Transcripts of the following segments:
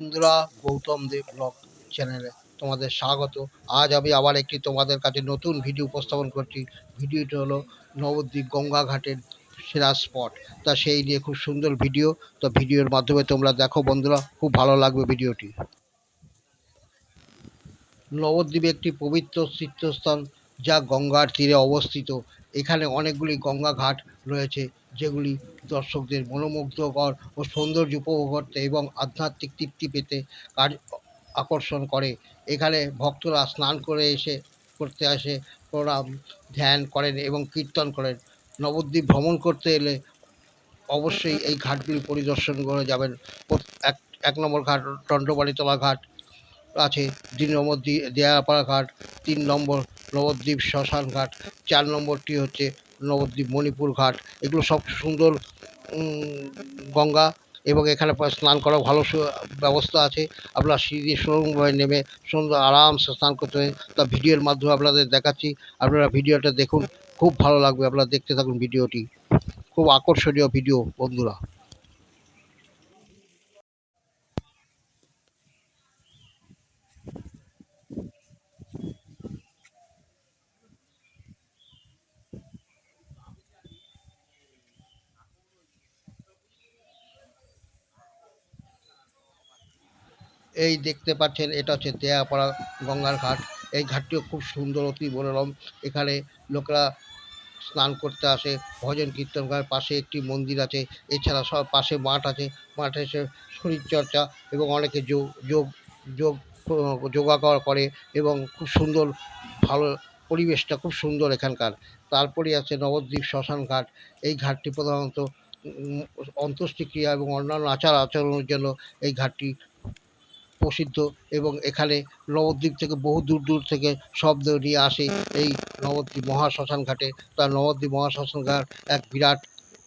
বন্ধুরা, গৌতম দেব ব্লগ চ্যানেলে তোমাদের স্বাগত। আজ আমি আবার একটি তোমাদের কাছে নতুন ভিডিও উপস্থাপন করছি। ভিডিওটি হলো নবদ্বীপ গঙ্গা ঘাটের সেরা স্পট তা সেই নিয়ে খুব সুন্দর ভিডিও তো ভিডিওর মাধ্যমে তোমরা দেখো বন্ধুরা, খুব ভালো লাগবে ভিডিওটি নবদ্বীপ একটি পবিত্র তীর্থস্থান যা গঙ্গার তীরে অবস্থিত। এখানে অনেকগুলি গঙ্গা ঘাট রয়েছে। যেগুলি দর্শকদের মনোমুগ্ধকর ও সৌন্দর্য উপভোগ করতে এবং আধ্যাত্মিক তৃপ্তি পেতে কার আকর্ষণ করে। এখানে ভক্তরা স্নান করে এসে, করতে আসে, প্রণাম, ধ্যান করেন এবং কীর্তন করেন। নবদ্বীপ ভ্রমণ করতে এলে অবশ্যই এই ঘাটগুলি পরিদর্শন করে যাবেন। এক এক নম্বর ঘাট দণ্ডবাড়িতলা ঘাট আছে দুই নম্বর দেয়াপাড়া ঘাট, তিন নম্বর নবদ্বীপ শ্মশান ঘাট, চার নম্বরটি হচ্ছে নবদ্বীপ, মণিপুর ঘাট, এগুলো সব সুন্দর গঙ্গা এবং এখানে স্নান করার ভালো ব্যবস্থা আছে। আপনারা সিঁড়ি দিয়ে সুরঙ্গভাবে নেমে সুন্দর আরামসে স্নান করতে পারেন। তা ভিডিওর মাধ্যমে আপনাদের দেখাচ্ছি। আপনারা ভিডিওটা দেখুন। খুব ভালো লাগবে। আপনারা দেখতে থাকুন ভিডিওটি। খুব আকর্ষণীয় ভিডিও, বন্ধুরা। এই দেখতে পাচ্ছেন, এটা হচ্ছে দেয়াপাড়া গঙ্গার ঘাট। এই ঘাটটিও খুব সুন্দর, অতি মনোরম। এখানে লোকেরা স্নান করতে আসে, ভজন কীর্তন করে। পাশে একটি মন্দির আছে, এছাড়া সব পাশে মাঠ আছে। মাঠে এসে শরীরচর্চা এবং অনেকে যোগ যোগ যোগ যোগাকর করে এবং খুব সুন্দর, ভালো পরিবেশটা, খুব সুন্দর এখানকার। তারপরে আছে নবদ্বীপ শ্মশান ঘাট। এই ঘাটটি প্রধানত অন্ত্যেষ্টিক্রিয়া এবং অন্যান্য আচার আচরণের জন্য এই ঘাটটি প্রসিদ্ধ এবং এখানে নবদ্বীপ থেকে বহু দূর দূর থেকে শব্দ নিয়ে আসে এই নবদ্বীপ মহাশ্মশান ঘাটে। তার নবদ্বীপ মহাশ্মশান ঘাট এক বিরাট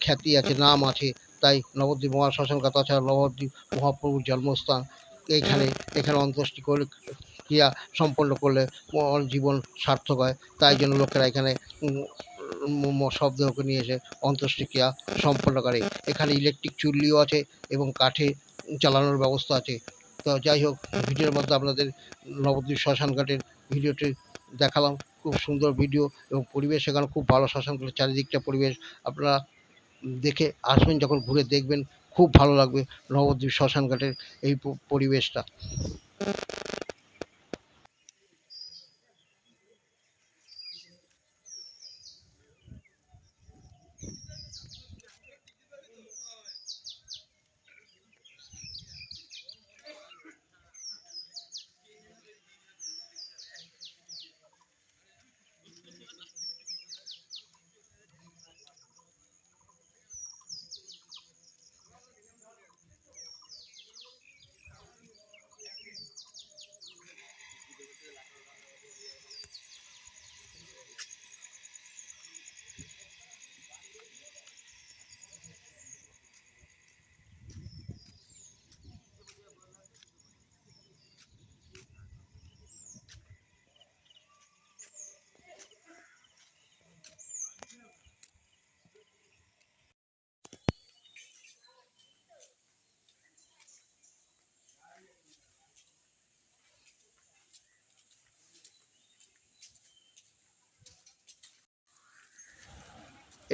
খ্যাতি আছে, নাম আছে। তাই নবদ্বীপ মহাশ্মশান ঘাট তাছাড়া নবদ্বীপ মহাপ্রভুর জন্মস্থান। এইখানে, এখানে অন্ত্যেষ্টি করলে ক্রিয়া সম্পন্ন করলে জীবন সার্থক হয়। তাই জন্য লোকেরা এখানে শবদেহকে নিয়ে এসে অন্ত্যেষ্টি ক্রিয়া সম্পন্ন করে। এখানে ইলেকট্রিক চুল্লিও আছে এবং কাঠে চালানোর ব্যবস্থা আছে। তো যাই হোক, ভিডিওর মধ্যে আপনাদের নবদ্বীপ শ্মশান ঘাটের ভিডিওটি দেখালাম। খুব সুন্দর ভিডিও এবং পরিবেশ এখানে খুব ভালো শ্মশান ঘাটের চারিদিকটা পরিবেশ। আপনারা দেখে আসবেন, যখন ঘুরে দেখবেন, খুব ভালো লাগবে নবদ্বীপ শ্মশান ঘাটের এই পরিবেশটা।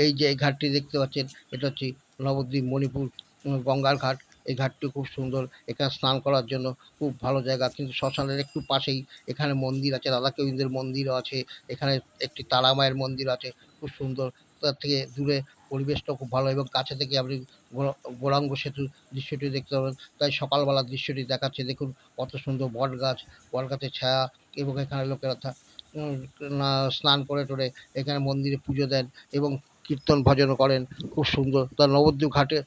এই যে ঘাটটি দেখতে পাচ্ছেন, এটা হচ্ছে নবদ্বীপ মণিপুর গঙ্গার ঘাট। এই ঘাটটি খুব সুন্দর, এখানে স্নান করার জন্য খুব ভালো জায়গা। কিন্তু শ্মশানের একটু পাশেই এখানে মন্দির আছে রাধা গোবিন্দের মন্দিরও আছে, এখানে একটি তারা মায়ের মন্দির আছে, খুব সুন্দর। তার থেকে দূরে পরিবেশটাও খুব ভালো এবং কাছে থেকে আপনি গৌরাঙ্গ সেতু দৃশ্যটি দেখতে পাবেন। তাই সকালবেলার দৃশ্যটি দেখাচ্ছে, দেখুন কত সুন্দর বট গাছ, বট গাছের ছায়া এবং এখানে লোকেরা স্নান করে টোরে এখানে মন্দিরে পুজো দেন এবং কীর্তন ভজন করেন, খুব সুন্দর। তার নবদ্বীপ ঘাটে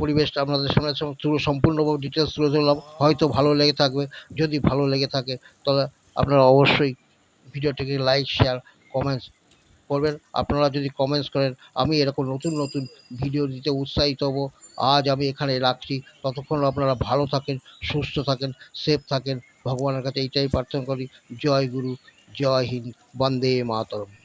পরিবেশটা আপনাদের সামনে সম- পুরো সম্পূর্ণভাবে ডিটেলস তুলে ধরলাম। হয়তো ভালো লেগে থাকবে, যদি ভালো লেগে থাকে, তাহলে আপনারা অবশ্যই ভিডিওটিকে লাইক শেয়ার কমেন্টস করবেন। আপনারা যদি কমেন্টস করেন, আমি এরকম নতুন নতুন ভিডিও দিতে উৎসাহিত হব। আজ আমি এখানে রাখছি। ততক্ষণ আপনারা ভালো থাকেন, সুস্থ থাকেন সেফ থাকেন। ভগবানের কাছে এইটাই প্রার্থনা করি। জয় গুরু, জয় হিন্দ, বন্দে মাতরম।